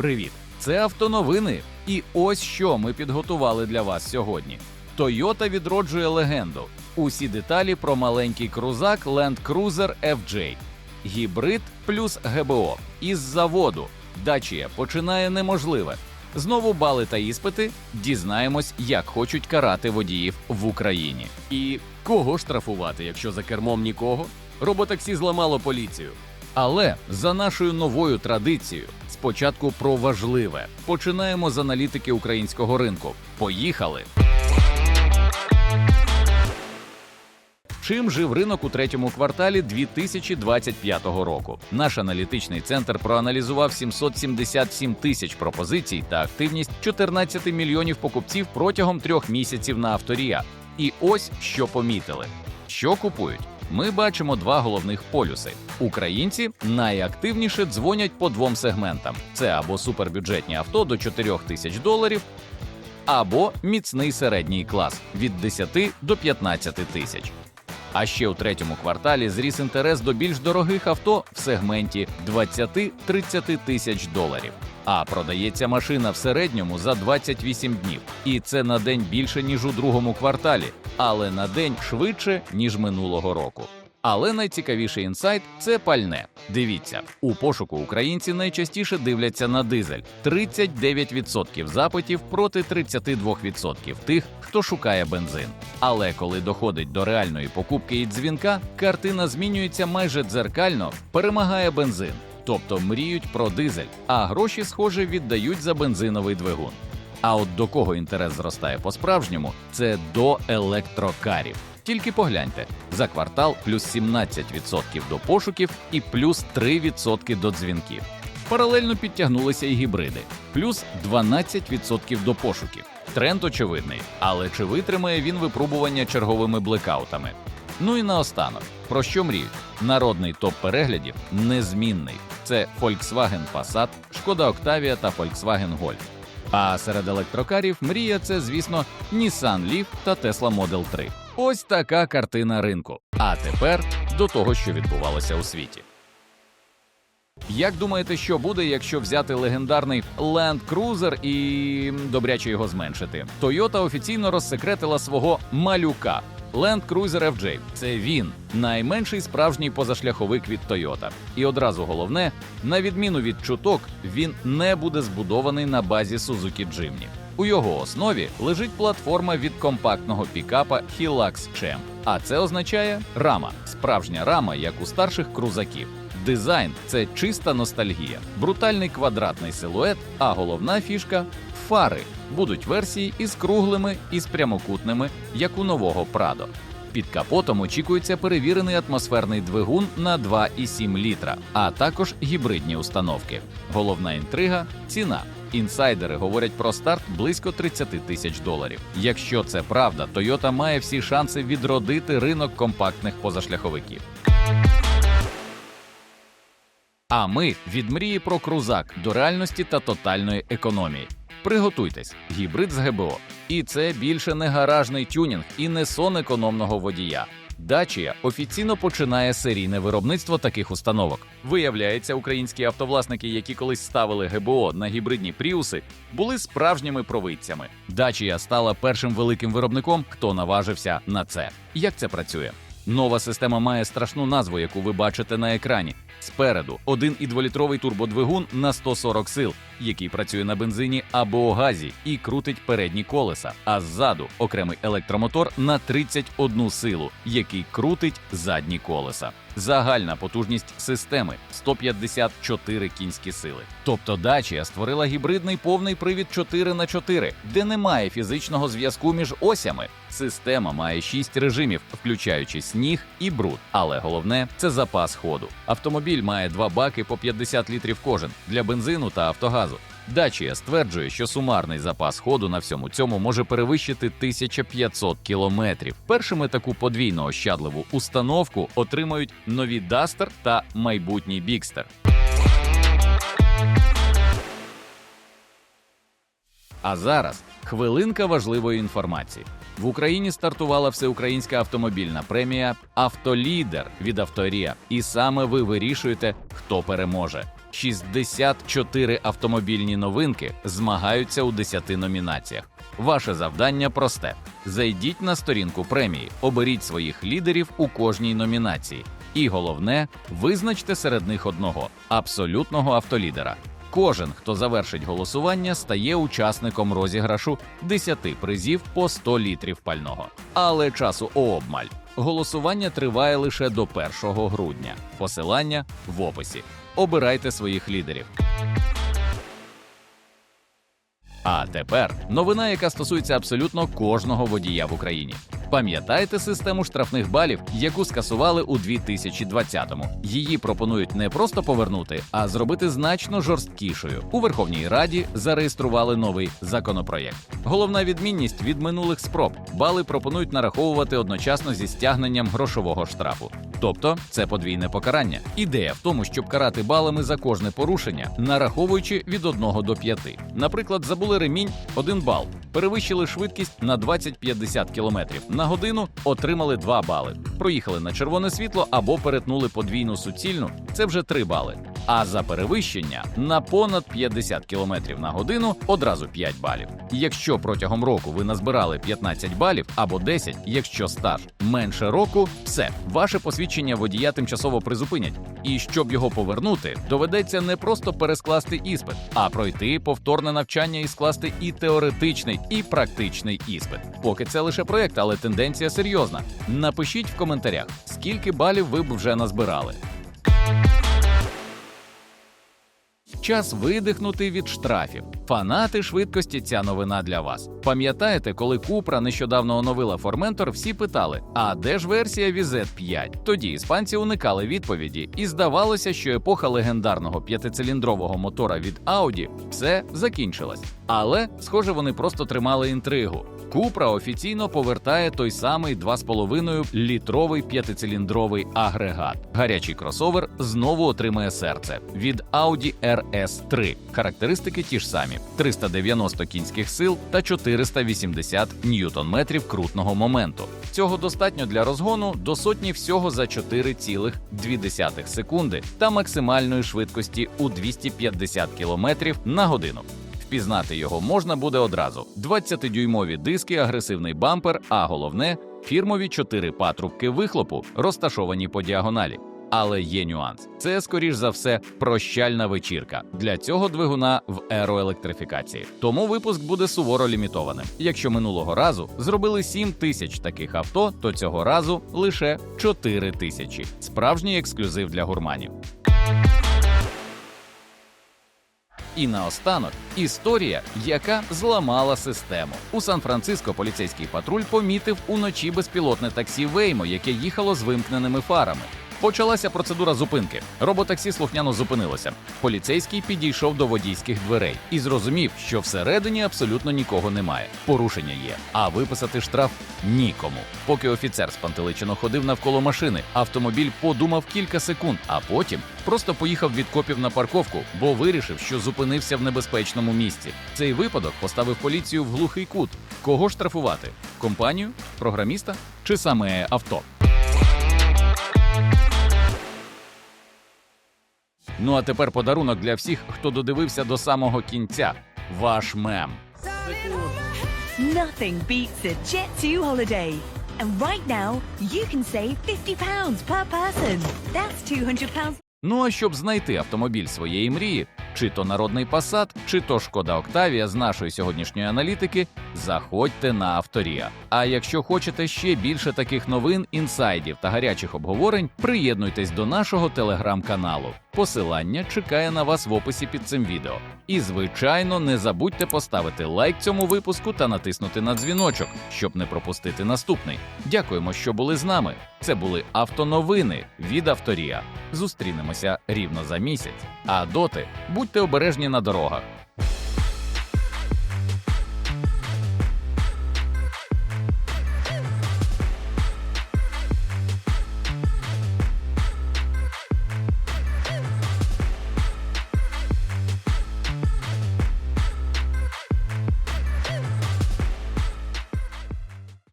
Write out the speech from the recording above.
Привіт! Це автоновини. І ось що ми підготували для вас сьогодні. Toyota відроджує легенду. Усі деталі про маленький крузак Land Cruiser FJ. Гібрид плюс ГБО. Із заводу. Дачія починає неможливе. Знову бали та іспити. Дізнаємось, як хочуть карати водіїв в Україні. І кого штрафувати, якщо за кермом нікого? Роботаксі зламало поліцію. Але за нашою новою традицією, спочатку про важливе. Починаємо з аналітики українського ринку. Поїхали! Чим жив ринок у третьому кварталі 2025 року? Наш аналітичний центр проаналізував 777 тисяч пропозицій та активність 14 мільйонів покупців протягом трьох місяців на авторія. І ось що помітили: що купують. Ми бачимо два головних полюси. Українці найактивніше дзвонять по двом сегментам: це або супербюджетні авто до 4 тисяч доларів, або міцний середній клас від 10 до 15 тисяч. А ще у третьому кварталі зріс інтерес до більш дорогих авто в сегменті 20-30 тисяч доларів. А продається машина в середньому за 28 днів. І це на день більше, ніж у другому кварталі, але на день швидше, ніж минулого року. Але найцікавіший інсайт це пальне. Дивіться, у пошуку українці найчастіше дивляться на дизель 39% запитів проти 32% тих, хто шукає бензин. Але коли доходить до реальної покупки і дзвінка, картина змінюється майже дзеркально, перемагає бензин. Тобто мріють про дизель, а гроші, схоже, віддають за бензиновий двигун. А от до кого інтерес зростає по-справжньому, це до електрокарів. Тільки погляньте, за квартал плюс 17% до пошуків і плюс 3% до дзвінків. Паралельно підтягнулися і гібриди, плюс 12% до пошуків. Тренд очевидний, але чи витримає він випробування черговими блекаутами? Ну і наостанок, про що мріють? Народний топ переглядів незмінний. Це Volkswagen Passat, Шкода Octavia та Volkswagen Golf. А серед електрокарів мрія це, звісно, Nissan Leaf та Tesla Model 3. Ось така картина ринку. А тепер до того, що відбувалося у світі. Як думаєте, що буде, якщо взяти легендарний Land Cruiser і добряче його зменшити? Toyota офіційно розсекретила свого малюка. Land Cruiser FJ – це він, найменший справжній позашляховик від Toyota. І одразу головне, на відміну від чуток, він не буде збудований на базі Suzuki Jimny. У його основі лежить платформа від компактного пікапа Hilux Champ. А це означає рама, справжня рама, як у старших крузаків. Дизайн це чиста ностальгія, брутальний квадратний силует, а головна фішка фари. Будуть версії із круглими і з прямокутними, як у нового Прадо. Під капотом очікується перевірений атмосферний двигун на 2,7 літра, а також гібридні установки. Головна інтрига ціна. Інсайдери говорять про старт близько 30 тисяч доларів. Якщо це правда, Toyota має всі шанси відродити ринок компактних позашляховиків. А ми від мрії про крузак до реальності та тотальної економії. Приготуйтесь, гібрид з ГБО. І це більше не гаражний тюнінг і не сон економного водія. Дачія офіційно починає серійне виробництво таких установок. Виявляється, українські автовласники, які колись ставили ГБО на гібридні пріуси, були справжніми провидцями. Дачія стала першим великим виробником, хто наважився на це. Як це працює? Нова система має страшну назву, яку ви бачите на екрані. Спереду 1,2-літровий турбодвигун на 140 сил, який працює на бензині або газі і крутить передні колеса. А ззаду окремий електромотор на 31 силу, який крутить задні колеса. Загальна потужність системи 154 кінські сили. Тобто Dacia створила гібридний повний привід 4 на 4 де немає фізичного зв'язку між осями. Система має 6 режимів, включаючи сніг і бруд. Але головне це запас ходу. Автомобіль має два баки по 50 літрів кожен для бензину та автогазу. Dacia стверджує, що сумарний запас ходу на всьому цьому може перевищити 1500 кілометрів. Першими таку подвійно ощадливу установку отримають нові Duster та майбутній Bigster. А зараз хвилинка важливої інформації. В Україні стартувала всеукраїнська автомобільна премія Автолідер від Авторія. І саме ви вирішуєте, хто переможе. 64 автомобільні новинки змагаються у 10 номінаціях. Ваше завдання просте: зайдіть на сторінку премії, оберіть своїх лідерів у кожній номінації. І головне, визначте серед них одного абсолютного автолідера. Кожен, хто завершить голосування, стає учасником розіграшу 10 призів по 100 літрів пального. Але часу обмаль. Голосування триває лише до 1 грудня. Посилання в описі. Обирайте своїх лідерів. А тепер новина, яка стосується абсолютно кожного водія в Україні. Пам'ятаєте систему штрафних балів, яку скасували у 2020-му? Її пропонують не просто повернути, а зробити значно жорсткішою. У Верховній Раді зареєстрували новий законопроєкт. Головна відмінність від минулих спроб бали пропонують нараховувати одночасно зі стягненням грошового штрафу. Тобто це подвійне покарання.Ідея в тому, щоб карати балами за кожне порушення, нараховуючи від 1 до 5. Наприклад, забули ремінь 1 бал, перевищили швидкість на 20-50 км на годину, отримали 2 бали. Проїхали на червоне світло або перетнули подвійну суцільну це вже 3 бали. А за перевищення на понад 50 км на годину одразу 5 балів. Якщо протягом року ви назбирали 15 балів або 10, якщо стаж менше року, все ваше посвідчення водія тимчасово призупинять. І щоб його повернути, доведеться не просто перескласти іспит, а пройти повторне навчання і скласти і теоретичний, і практичний іспит. Поки це лише проект, але тенденція серйозна. Напишіть в коментарях, скільки балів ви б вже назбирали. Час видихнути від штрафів. Фанати швидкості ця новина для вас. Пам'ятаєте, коли Купра нещодавно оновила Форментор, всі питали: а де ж версія VZ 5? Тоді іспанці уникали відповіді, і здавалося, що епоха легендарного п'ятициліндрового мотора від Audi все закінчилась. Але, схоже, вони просто тримали інтригу. Купра офіційно повертає той самий 2,5 літровий п'ятициліндровий агрегат. Гарячий кросовер знову отримає серце від Audi RS3. Характеристики ті ж самі: 390 кінських сил та 480 ньютон-метрів крутного моменту. Цього достатньо для розгону до сотні всього за 4,2 секунди та максимальної швидкості у 250 км на годину. Впізнати його можна буде одразу: 20-дюймові диски, агресивний бампер, а головне фірмові 4 патрубки вихлопу, розташовані по діагоналі. Але є нюанс: це, скоріш за все, прощальна вечірка для цього двигуна в аероелектрифікації. Тому випуск буде суворо лімітованим. Якщо минулого разу зробили 7 тисяч таких авто, то цього разу лише 4 тисячі. Справжній ексклюзив для гурманів. І наостанок історія, яка зламала систему. У Сан-Франциско поліцейський патруль помітив уночі безпілотне таксі Веймо, яке їхало з вимкненими фарами. Почалася процедура зупинки. Роботаксі слухняно зупинилося. Поліцейський підійшов до водійських дверей і зрозумів, що всередині абсолютно нікого немає. Порушення є, а виписати штраф нікому. Поки офіцер спантеличено ходив навколо машини, автомобіль подумав кілька секунд, а потім просто поїхав від копів на парковку, бо вирішив, що зупинився в небезпечному місці. Цей випадок поставив поліцію в глухий кут. Кого штрафувати? Компанію, програміста чи саме авто? Ну а тепер подарунок для всіх, хто додивився до самого кінця. Ваш мем. Nothing beats a Jet2 holiday. And right now, you can save £50 per person. That's £200 Ну а щоб знайти автомобіль своєї мрії, чи то народний Passat, чи то Шкода Октавія з нашої сьогоднішньої аналітики, заходьте на Авторія. А якщо хочете ще більше таких новин, інсайдів та гарячих обговорень, приєднуйтесь до нашого телеграм-каналу. Посилання чекає на вас в описі під цим відео. І, звичайно, не забудьте поставити лайк цьому випуску та натиснути на дзвіночок, щоб не пропустити наступний. Дякуємо, що були з нами. Це були автоновини від Авторія. Зустрінемося рівно за місяць. А доти будьте обережні на дорогах.